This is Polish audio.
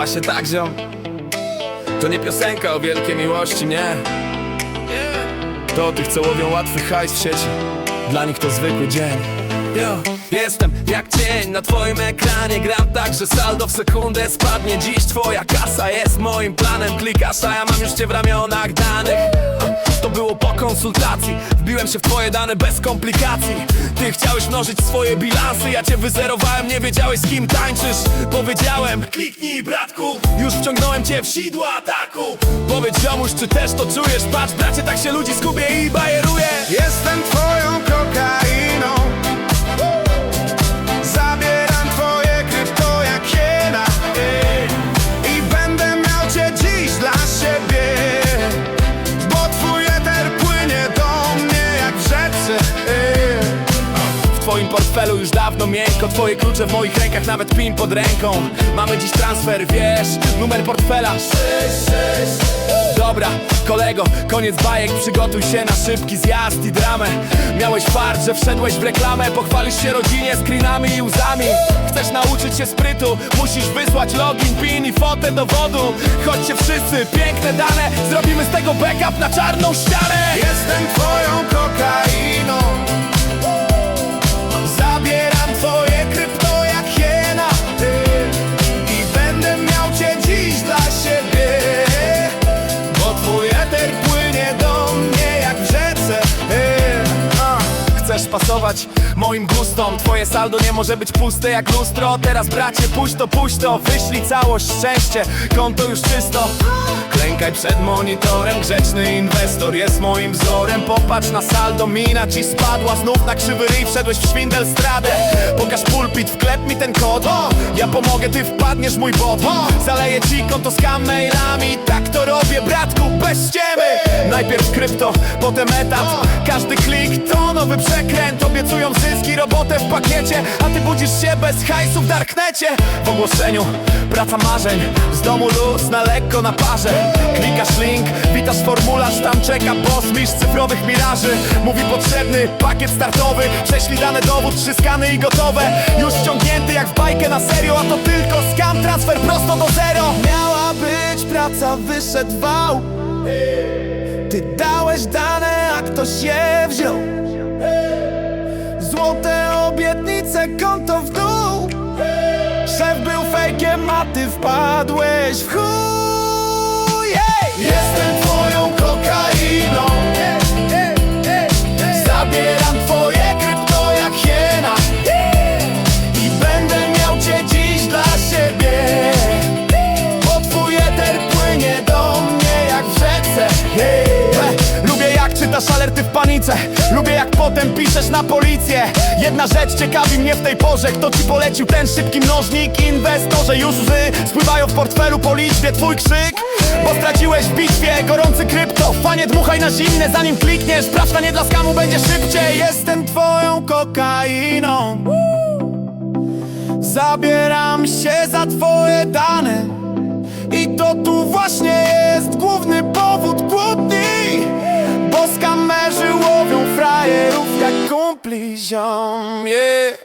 Właśnie tak, ziom. To nie piosenka o wielkiej miłości, nie. To o tych, co łowią łatwy hajs w sieci. Dla nich to zwykły dzień. Yo. Jestem jak cień na twoim ekranie. Gram tak, że saldo w sekundę spadnie. Dziś twoja kasa jest moim planem. Klikasz, a ja mam już cię w ramionach danych to było po konsultacji. Wbiłem się w twoje dane bez komplikacji. Ty chciałeś mnożyć swoje bilansy. Ja cię wyzerowałem, nie wiedziałeś z kim tańczysz. Powiedziałem, kliknij bratku. Już wciągnąłem cię w sidło ataku. Powiedz ziomuś, czy też to czujesz? Patrz bracie, tak się ludzi skubię i bajeruję. Jestem twoją kokainą portfelu już dawno miękko. Twoje klucze w moich rękach, nawet pin pod ręką. Mamy dziś transfer, wiesz, numer portfela. 66 Dobra, kolego, koniec bajek. Przygotuj się na szybki zjazd i dramę. Miałeś fart, że wszedłeś w reklamę. Pochwalisz się rodzinie screenami i łzami. Chcesz nauczyć się sprytu? Musisz wysłać login, pin i fotę dowodu Chodźcie wszyscy, piękne dane. Zrobimy z tego backup na czarną ścianę. Jestem twoją kokainą pasować moim gustom. Twoje saldo nie może być puste jak lustro. Teraz bracie puść to, puść to. Wyślij całość, szczęście, konto już czysto Klękaj przed monitorem. Grzeczny inwestor jest moim wzorem. Popatrz na saldo, mina ci spadła. Znów na krzywy ryj wszedłeś w szwindel stradę. Pokaż pulpit, wklep mi ten kod. Ja pomogę, ty wpadniesz mój bot. Zaleję ci konto z mailami Tak to robię, bratku, bez ściemy Najpierw krypto, potem etat Każdy klik to nowy przekręt. Obiecują zyski, robotę w pakiecie. A ty budzisz się bez hajsu w darknecie. W ogłoszeniu, praca marzeń. Z domu luz, na lekko na parze. Klikasz link, witasz formularz Tam czeka boss, mistrz cyfrowych miraży. Mówi potrzebny pakiet startowy Prześlij dane dowód, trzy skany i gotowe. Już wciągnięty jak w bajkę na serio A to tylko skam, transfer prosto do zero. Miała być praca, wyszedł. Wał Ty dałeś dane, a ktoś je wziął. Złote obietnice, konto w dół. Szef fejkiem, a ty wpadłeś w chuj Ej! Jestem twoją kokainą Zabieram Czytasz alerty w panice. Lubię jak potem piszesz na policję. Jedna rzecz ciekawi mnie w tej porze. Kto ci polecił ten szybki mnożnik? Inwestorze już łzy spływają w portfelu po liczbie. Twój krzyk. Bo straciłeś w bitwie. Gorący krypto, fanie dmuchaj na zimne. Zanim klikniesz, sprawdź nie dla skamu. Będzie szybciej. Jestem twoją kokainą. Zabieram się za twoje dane. I to tu właśnie jest główny powód Yum, yeah.